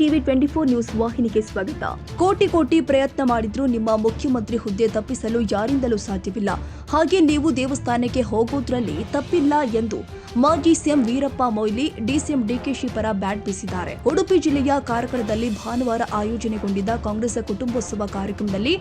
TV twenty four news ವಾಹಿನಿಗೆ ಸ್ವಾಗತ. ಕೋಟಿ ಕೋಟಿ ಪ್ರಯತ್ನ ಮಾಡಿದ್ರು ನಿಮ್ಮ ಮುಖ್ಯಮಂತ್ರಿ ಹುದ್ದೆ ತಪ್ಪಿಸಲು ಯಾರಿಂದಲೂ ಸಾಧ್ಯವಿಲ್ಲ. ಹಾಗೆ ನೀವು ದೇವಸ್ಥಾನಕ್ಕೆ ಹೋಗೋದ್ರಲ್ಲಿ ತಪ್ಪಿಲ್ಲ ಎಂದು ಮಾಜಿ ಸಿಎಂ ವೀರಪ್ಪ ಮೊಯ್ಲಿ, ಡಿಸಿಎಂ ಡಿಕೆಶಿ ಪರ ಬ್ಯಾಟ್ ಬೀಸಿದ್ದಾರೆ. ಉಡುಪಿ ಜಿಲ್ಲೆಯ ಕಾರ್ಕಳದಲ್ಲಿ ಭಾನುವಾರ ಆಯೋಜನೆಗೊಂಡಿದ್ದ ಕಾಂಗ್ರೆಸ್ ಕುಟುಂಬೋತ್ಸವ ಕಾರ್ಯಕ್ರಮದಲ್ಲಿ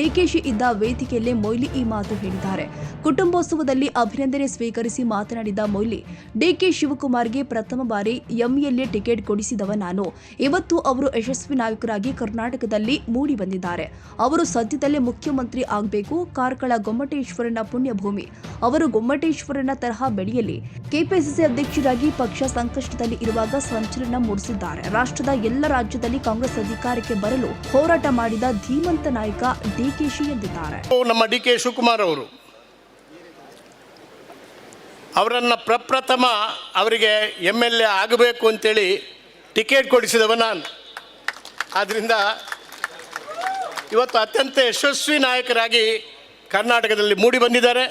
ಡಿಕೆಶಿ ಇದ್ದ ವೇದಿಕೆಯಲ್ಲೇ ಮೊಯ್ಲಿ ಈ ಮಾತು ಹೇಳಿದ್ದಾರೆ. ಕುಟುಂಬೋತ್ಸವದಲ್ಲಿ ಅಭಿನಂದನೆ ಸ್ವೀಕರಿಸಿ ಮಾತನಾಡಿದ ಮೊಯ್ಲಿ, ಡಿಕೆ ಶಿವಕುಮಾರ್ಗೆ ಪ್ರಥಮ ಬಾರಿ ಎಂಎಲ್ಎ ಟಿಕೆಟ್ ಕೊಡಿಸಿದವ ನಾನು. ಇವತ್ತು ಅವರು ಯಶಸ್ವಿ ನಾಯಕರಾಗಿ ಕರ್ನಾಟಕದಲ್ಲಿ ಮೂಡಿ ಬಂದಿದ್ದಾರೆ ಅವರು ಸದ್ಯದಲ್ಲೇ ಮುಖ್ಯಮಂತ್ರಿ ಆಗಬೇಕು. ಕಾರ್ಕಳ ಗೊಮ್ಮಟೇಶ್ವರನ ಪುಣ್ಯಭೂಮಿ. ಅವರು ಗೊಮ್ಮಟೇಶ್ವರನ ತರಹ ಬೆಳೆಯಲಿ. ಕೆಪಿಸಿಸಿ ಅಧ್ಯಕ್ಷರಾಗಿ ಪಕ್ಷ ಸಂಕಷ್ಟದಲ್ಲಿ ಇರುವಾಗ ಸಂಚಲನ ಮೂಡಿಸಿದ್ದಾರೆ. ರಾಷ್ಟ್ರದ ಎಲ್ಲ ರಾಜ್ಯದಲ್ಲಿ ಕಾಂಗ್ರೆಸ್ ಅಧಿಕಾರಕ್ಕೆ ಬರಲು ಹೋರಾಟ ಮಾಡಿದ ಧೀಮಂತ ನಾಯಕ ಡಿಕೆಶಿ ಎಂದಿದ್ದಾರೆ. ನಮ್ಮ ಡಿ ಕೆ ಶಿವಕುಮಾರ್ ಅವರು. ಅವರನ್ನು ಪ್ರಪ್ರಥಮ ಅವರಿಗೆ ಎಂ ಎಲ್ ಎ ಆಗಬೇಕು ಅಂತೇಳಿ ಟಿಕೆಟ್ ಕೊಡಿಸಿದವ ನಾನು. ಆದ್ದರಿಂದ ಇವತ್ತು ಅತ್ಯಂತ ಯಶಸ್ವಿ ನಾಯಕರಾಗಿ ಕರ್ನಾಟಕದಲ್ಲಿ ಮೂಡಿ ಬಂದಿದ್ದಾರೆ.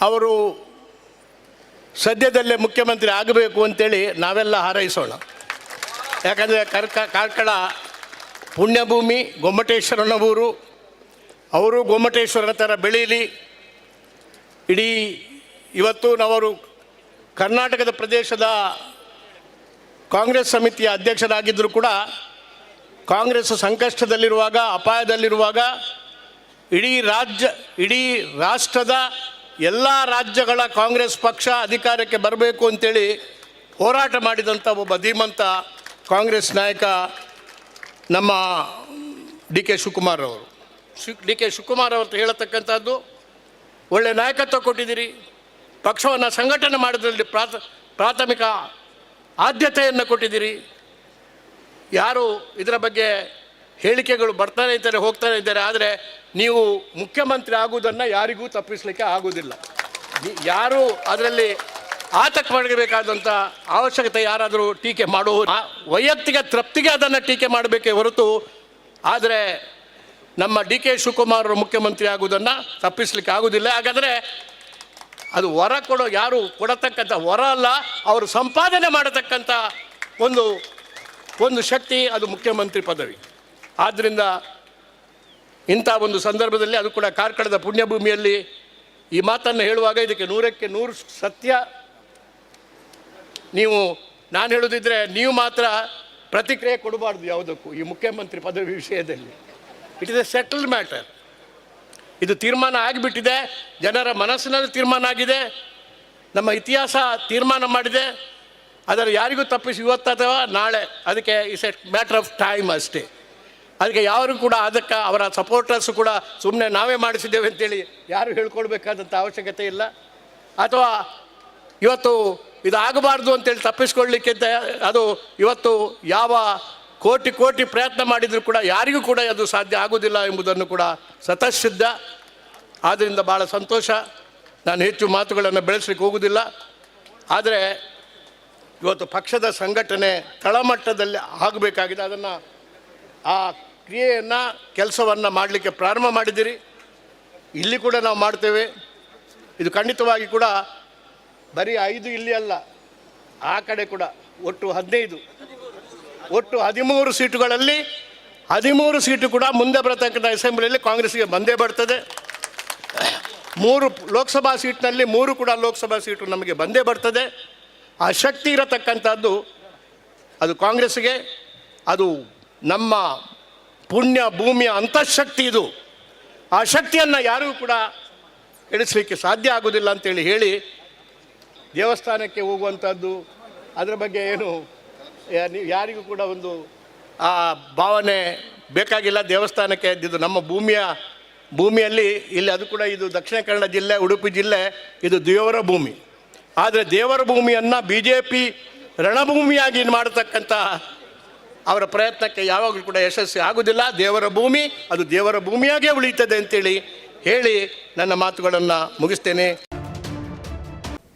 ಅವರು ಸದ್ಯದಲ್ಲೇ ಮುಖ್ಯಮಂತ್ರಿ ಆಗಬೇಕು ಅಂತೇಳಿ ನಾವೆಲ್ಲ ಹಾರೈಸೋಣ. ಯಾಕಂದರೆ ಕರ್ಕ ಕಾರ್ಕಳ ಪುಣ್ಯಭೂಮಿ ಗೊಮ್ಮಟೇಶ್ವರನ ಊರು ಅವರು ಗೊಮ್ಮಟೇಶ್ವರನ ಥರ ಬೆಳೀಲಿ. ಇಡೀ ಇವತ್ತು ನಾವರು ಕರ್ನಾಟಕದ ಪ್ರದೇಶದ ಕಾಂಗ್ರೆಸ್ ಸಮಿತಿಯ ಅಧ್ಯಕ್ಷರಾಗಿದ್ದರೂ ಕೂಡ ಕಾಂಗ್ರೆಸ್ ಸಂಕಷ್ಟದಲ್ಲಿರುವಾಗ, ಅಪಾಯದಲ್ಲಿರುವಾಗ ಇಡೀ ರಾಜ್ಯ, ಇಡೀ ರಾಷ್ಟ್ರದ ಎಲ್ಲ ರಾಜ್ಯಗಳ ಕಾಂಗ್ರೆಸ್ ಪಕ್ಷ ಅಧಿಕಾರಕ್ಕೆ ಬರಬೇಕು ಅಂತೇಳಿ ಹೋರಾಟ ಮಾಡಿದಂಥ ಒಬ್ಬ ಧೀಮಂತ ಕಾಂಗ್ರೆಸ್ ನಾಯಕ ನಮ್ಮ ಡಿ ಕೆ ಶಿವಕುಮಾರ್ ಅವರು. ಶಿ, ಡಿ ಕೆ ಶಿವಕುಮಾರ್ ಅವರು ಹೇಳತಕ್ಕಂಥದ್ದು ಒಳ್ಳೆ ನಾಯಕತ್ವ ಕೊಟ್ಟಿದ್ದೀರಿ. ಪಕ್ಷವನ್ನು ಸಂಘಟನೆ ಮಾಡೋದ್ರಲ್ಲಿ ಪ್ರಾಥ, ಪ್ರಾಥಮಿಕ ಆದ್ಯತೆಯನ್ನು ಕೊಟ್ಟಿದ್ದೀರಿ. ಯಾರು ಇದರ ಬಗ್ಗೆ ಹೇಳಿಕೆಗಳು ಬರ್ತಾನೆ ಇದ್ದಾರೆ, ಹೋಗ್ತಾನೆ ಇದ್ದಾರೆ, ಆದರೆ ನೀವು ಮುಖ್ಯಮಂತ್ರಿ ಆಗುವುದನ್ನು ಯಾರಿಗೂ ತಪ್ಪಿಸಲಿಕ್ಕೆ ಆಗುವುದಿಲ್ಲ. ಯಾರು ಅದರಲ್ಲಿ ಆತಂಕ ಮಾಡಬೇಕಾದಂಥ ಅವಶ್ಯಕತೆ ಯಾರಾದರೂ ಟೀಕೆ ಮಾಡುವ ವೈಯಕ್ತಿಕ ತೃಪ್ತಿಗೆ ಅದನ್ನು ಟೀಕೆ ಮಾಡಬೇಕೇ ಹೊರತು, ಆದರೆ ನಮ್ಮ ಡಿ ಕೆ ಶಿವಕುಮಾರ್ ಮುಖ್ಯಮಂತ್ರಿ ಆಗುವುದನ್ನು ತಪ್ಪಿಸಲಿಕ್ಕೆ ಆಗುವುದಿಲ್ಲ. ಹಾಗಾದರೆ ಅದು ವರ ಕೊಡೋ ಯಾರು ಕೊಡತಕ್ಕಂಥ ವರ ಅಲ್ಲ, ಅವರು ಸಂಪಾದನೆ ಮಾಡತಕ್ಕಂಥ ಒಂದು ಒಂದು ಶಕ್ತಿ, ಅದು ಮುಖ್ಯಮಂತ್ರಿ ಪದವಿ. ಆದ್ದರಿಂದ ಇಂಥ ಒಂದು ಸಂದರ್ಭದಲ್ಲಿ ಅದು ಕೂಡ ಕಾರ್ಕಳದ ಪುಣ್ಯಭೂಮಿಯಲ್ಲಿ ಈ ಮಾತನ್ನು ಹೇಳುವಾಗ ಇದಕ್ಕೆ ನೂರಕ್ಕೆ ನೂರು ಸತ್ಯ. ನೀವು, ನಾನು ಹೇಳೋದಿದ್ರೆ ನೀವು ಮಾತ್ರ ಪ್ರತಿಕ್ರಿಯೆ ಕೊಡಬಾರ್ದು ಯಾವುದಕ್ಕೂ ಈ ಮುಖ್ಯಮಂತ್ರಿ ಪದವಿ ವಿಷಯದಲ್ಲಿ. It is a settled matter ಇದು ತೀರ್ಮಾನ ಆಗಿಬಿಟ್ಟಿದೆ, ಜನರ ಮನಸ್ಸಿನಲ್ಲಿ ತೀರ್ಮಾನ ಆಗಿದೆ, ನಮ್ಮ ಇತಿಹಾಸ ತೀರ್ಮಾನ ಮಾಡಿದೆ ಅದರ ಯಾರಿಗೂ ತಪ್ಪಿಸಿ ಇವತ್ತು ಅಥವಾ ನಾಳೆ, ಅದಕ್ಕೆ is a matter of time ಅಷ್ಟೇ. ಅದಕ್ಕೆ ಯಾರು ಕೂಡ ಅದಕ್ಕೆ ಅವರ ಸಪೋರ್ಟರ್ಸ್ ಕೂಡ ಸುಮ್ಮನೆ ನಾವೇ ಮಾಡಿಸಿದ್ದೇವೆ ಅಂತೇಳಿ ಯಾರು ಹೇಳ್ಕೊಳ್ಬೇಕಾದಂಥ ಅವಶ್ಯಕತೆ ಇಲ್ಲ. ಅಥವಾ ಇವತ್ತು ಇದು ಆಗಬಾರ್ದು ಅಂತೇಳಿ ತಪ್ಪಿಸ್ಕೊಳ್ಳಿಕ್ಕಿಂತ ಅದು ಇವತ್ತು ಯಾವ ಕೋಟಿ ಕೋಟಿ ಪ್ರಯತ್ನ ಮಾಡಿದರೂ ಕೂಡ ಯಾರಿಗೂ ಕೂಡ ಅದು ಸಾಧ್ಯ ಆಗುವುದಿಲ್ಲ ಎಂಬುದನ್ನು ಕೂಡ ಸತಸಿದ್ಧ ಆದ್ದರಿಂದ ಭಾಳ ಸಂತೋಷ. ನಾನು ಹೆಚ್ಚು ಮಾತುಗಳನ್ನು ಬೆಳೆಸಲಿಕ್ಕೆ ಹೋಗುವುದಿಲ್ಲ. ಆದರೆ ಇವತ್ತು ಪಕ್ಷದ ಸಂಘಟನೆ ತಳಮಟ್ಟದಲ್ಲಿ ಆಗಬೇಕಾಗಿದೆ. ಅದನ್ನು ಆ ಕ್ರಿಯೆಯನ್ನು, ಕೆಲಸವನ್ನು ಮಾಡಲಿಕ್ಕೆ ಪ್ರಾರಂಭ ಮಾಡಿದ್ದೀರಿ. ಇಲ್ಲಿ ಕೂಡ ನಾವು ಮಾಡ್ತೇವೆ. ಇದು ಖಂಡಿತವಾಗಿ ಕೂಡ ಬರೀ ಐದು ಇಲ್ಲಿ ಅಲ್ಲ, ಆ ಕಡೆ ಕೂಡ ಒಟ್ಟು ಹದಿನೈದು. ಒಟ್ಟು ಹದಿಮೂರು ಸೀಟುಗಳಲ್ಲಿ ಹದಿಮೂರು ಸೀಟು ಕೂಡ ಮುಂದೆ ಬರತಕ್ಕಂಥ ಅಸೆಂಬ್ಲಿಯಲ್ಲಿ ಕಾಂಗ್ರೆಸ್ಗೆ ಬಂದೇ ಬರ್ತದೆ. ಮೂರು ಲೋಕಸಭಾ ಸೀಟ್ನಲ್ಲಿ ಮೂರು ಕೂಡ ಲೋಕಸಭಾ ಸೀಟು ನಮಗೆ ಬಂದೇ ಬರ್ತದೆ. ಆ ಶಕ್ತಿ ಇರತಕ್ಕಂಥದ್ದು ಅದು ಕಾಂಗ್ರೆಸ್ಗೆ ಅದು ನಮ್ಮ ಪುಣ್ಯ ಭೂಮಿಯ ಅಂತಃಶಕ್ತಿ ಇದು. ಆ ಶಕ್ತಿಯನ್ನು ಯಾರಿಗೂ ಕೂಡ ಇಳಿಸಲಿಕ್ಕೆ ಸಾಧ್ಯ ಆಗೋದಿಲ್ಲ ಅಂತೇಳಿ ಹೇಳಿ ದೇವಸ್ಥಾನಕ್ಕೆ ಹೋಗುವಂಥದ್ದು, ಅದರ ಬಗ್ಗೆ ಏನು ಯಾರಿಗೂ ಕೂಡ ಒಂದು ಆ ಭಾವನೆ ಬೇಕಾಗಿಲ್ಲ ದೇವಸ್ಥಾನಕ್ಕೆ ಇದು ನಮ್ಮ ಭೂಮಿಯ, ಭೂಮಿಯಲ್ಲಿ ಇಲ್ಲಿ ಅದು ಕೂಡ ಇದು ದಕ್ಷಿಣ ಕನ್ನಡ ಜಿಲ್ಲೆ, ಉಡುಪಿ ಜಿಲ್ಲೆ, ಇದು ದೇವರ ಭೂಮಿ. ಆದರೆ ದೇವರ ಭೂಮಿಯನ್ನು ಬಿ ಜೆ ಪಿ ರಣಭೂಮಿಯಾಗಿ ಮಾಡತಕ್ಕಂಥ ಅವರ ಪ್ರಯತ್ನಕ್ಕೆ ಯಾವಾಗಲೂ ಕೂಡ ಯಶಸ್ವಿ ಆಗುವುದಿಲ್ಲ ದೇವರ ಭೂಮಿ, ಅದು ದೇವರ ಭೂಮಿಯಾಗೇ ಉಳಿಯುತ್ತದೆ ಅಂತೇಳಿ ಹೇಳಿ ನನ್ನ ಮಾತುಗಳನ್ನು ಮುಗಿಸ್ತೇನೆ.